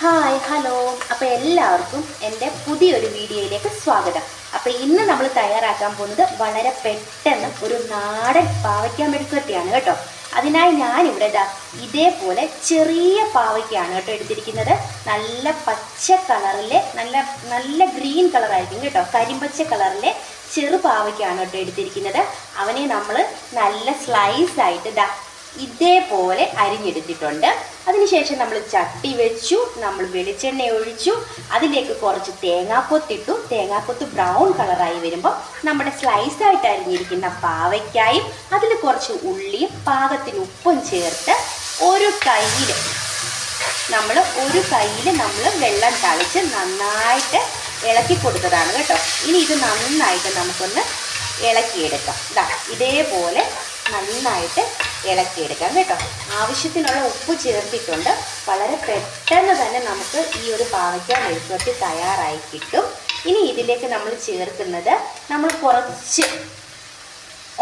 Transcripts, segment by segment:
Hi hello അപ്പോൾ എല്ലാവർക്കും എന്റെ പുതിയൊരു വീഡിയോയിലേക്ക് സ്വാഗതം. അപ്പോൾ ഇന്ന് നമ്മൾ തയ്യാറാക്കാൻ പോകുന്നത് വളരെ പെട്ടെന്ന് ഒരു നാടൻ പാവയ്ക്ക മെഴുക്കുവരട്ടിയാണ് കേട്ടോ. അതിനായി ഞാനിവിടെ ഇതാ ഇതേപോലെ ചെറിയ പാവയ്ക്കാണ് കേട്ടോ എടുത്തിരിക്കുന്നത്. നല്ല പച്ച കളറിലെ നല്ല നല്ല ഗ്രീൻ കളറായിരിക്കും കേട്ടോ. കരിമ്പച്ച കളറിലെ ചെറു പാവയ്ക്കാണ് കേട്ടോ എടുത്തിരിക്കുന്നത്. അവനെ നമ്മൾ നല്ല സ്ലൈസ് ആയിട്ട് ദാ ഇതേപോലെ അരിഞ്ഞെടുത്തിട്ടുണ്ട്. അതിനുശേഷം നമ്മൾ ചട്ടി വെച്ചു നമ്മൾ വെളിച്ചെണ്ണ ഒഴിച്ചു. അതിലേക്ക് കുറച്ച് തേങ്ങാക്കൊത്തിട്ടു തേങ്ങാക്കൊത്ത് ബ്രൗൺ കളറായി വരുമ്പോൾ നമ്മുടെ സ്ലൈസ് ആയിട്ട് അരിഞ്ഞിരിക്കുന്ന പാവയ്ക്കായും അതിൽ കുറച്ച് ഉള്ളിയും പാകത്തിന് ഉപ്പും ചേർത്ത് ഒരു കയ്യിൽ നമ്മൾ ഒരു കയ്യിൽ നമ്മൾ വെള്ളം തളിച്ച് നന്നായിട്ട് ഇളക്കി കൊടുത്തതാണ് കേട്ടോ. ഇനി ഇത് നന്നായിട്ട് നമുക്കൊന്ന് ഇളക്കിയെടുക്കാം. ഇതാ ഇതേപോലെ നന്നായിട്ട് ഇളക്കിയെടുക്കാം കേട്ടോ. ആവശ്യത്തിനുള്ള ഉപ്പ് ചേർത്തിട്ടുണ്ട്. വളരെ പെട്ടെന്ന് തന്നെ നമുക്ക് ഈ ഒരു പാവയ്ക്ക മെഴുക്കുവരട്ടി തയ്യാറായി കിട്ടും. ഇനി ഇതിലേക്ക് നമ്മൾ ചേർക്കുന്നത് നമ്മൾ കുറച്ച്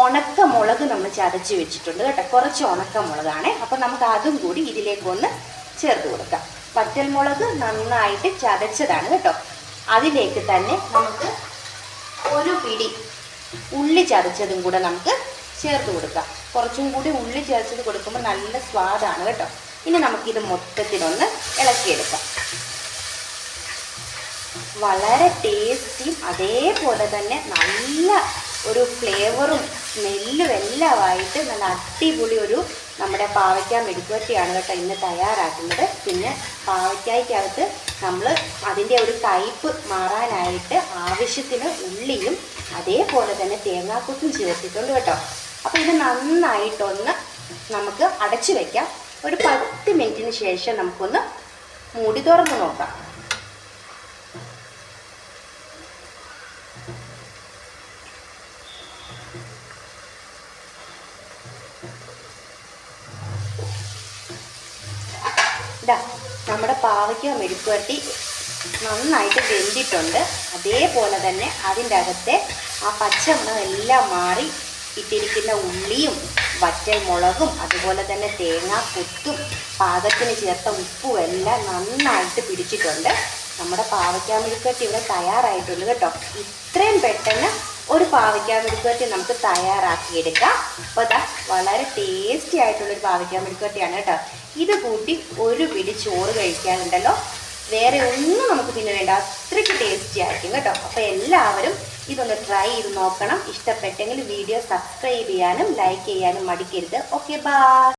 ഉണക്ക മുളക് നമ്മൾ ചതച്ച് വെച്ചിട്ടുണ്ട് കേട്ടോ. കുറച്ച് ഉണക്ക ഉണക്കമുളകാണ് അപ്പം നമുക്ക് അതും കൂടി ഇതിലേക്കൊന്ന് ചേർത്ത് കൊടുക്കാം. പച്ചൽമുളക് നന്നായിട്ട് ചതച്ചതാണ് കേട്ടോ. അതിലേക്ക് തന്നെ നമുക്ക് ഒരു പിടി ഉള്ളി ചതച്ചതും കൂടെ നമുക്ക് ചേർത്ത് കൊടുക്കുക. കുറച്ചും കൂടി ഉള്ളി ചേർത്തത് കൊടുക്കുമ്പോൾ നല്ല സ്വാദാണ് കേട്ടോ. ഇനി നമുക്കിത് മൊത്തത്തിലൊന്ന് ഇളക്കിയെടുക്കാം. വളരെ ടേസ്റ്റിയും അതേപോലെ തന്നെ നല്ല ഒരു ഫ്ലേവറും സ്മെല്ലും എല്ലാമായിട്ട് നല്ല അടിപൊളി ഒരു നമ്മുടെ പാവയ്ക്ക മെഴുക്കുവരട്ടിയാണ് കേട്ടോ ഇന്ന് തയ്യാറാക്കുന്നത്. പിന്നെ പാവയ്ക്കായ്ക്കകത്ത് നമ്മൾ അതിന്റെ ഒരു കയ്പ്പ് മാറാനായിട്ട് ആവശ്യത്തിന് ഉള്ളിയും അതേപോലെ തന്നെ തേങ്ങാക്കൊത്തും ചേർത്തിട്ടുണ്ട് കേട്ടോ. അപ്പോൾ ഇത് നന്നായിട്ടൊന്ന് നമുക്ക് അടച്ചു വയ്ക്കാം ഒരു പത്ത് മിനിറ്റിന് ശേഷം നമുക്കൊന്ന് മൂടി തുറന്ന് നോക്കാം. നമ്മുടെ പാവയ്ക്ക മെഴുക്കുവരട്ടി നന്നായിട്ട് വെന്തിട്ടുണ്ട്. അതേപോലെ തന്നെ അതിന്റെ അകത്തെ ആ പച്ചമണം എല്ലാം മാറി ഇട്ടിരിക്കുന്ന ഉള്ളിയും വറ്റൽ മുളകും അതുപോലെ തന്നെ തേങ്ങാ കൊത്തും പാകത്തിന് ചേർത്ത ഉപ്പും എല്ലാം നന്നായിട്ട് പിടിച്ചിട്ടുണ്ട്. നമ്മുടെ പാവയ്ക്ക മെഴുക്കുവരട്ടി ഇവിടെ തയ്യാറായിട്ടുണ്ട് കേട്ടോ. ഇത്രയും പെട്ടെന്ന് ഒരു പാവയ്ക്ക മെഴുക്കുവരട്ടി നമുക്ക് തയ്യാറാക്കിയെടുക്കാം. അപ്പോൾ അതാ വളരെ ടേസ്റ്റി ആയിട്ടുള്ളൊരു പാവയ്ക്ക മെഴുക്കുവരട്ടിയാണ് കേട്ടോ. ഇത് കൂട്ടി ഒരു പിടി ചോറ് കഴിക്കാനുണ്ടല്ലോ വേറെ ഒന്നും നമുക്ക് പിന്നെ വേണ്ട അത്രയ്ക്ക് ടേസ്റ്റി ആയിരിക്കും കേട്ടോ. അപ്പോൾ എല്ലാവരും ഇതൊന്ന് ട്രൈ ചെയ്ത് നോക്കണം. ഇഷ്ടപ്പെട്ടെങ്കിൽ വീഡിയോ സബ്സ്ക്രൈബ് ചെയ്യാനും ലൈക്ക് ചെയ്യാനും മടിക്കരുത്. Okay bye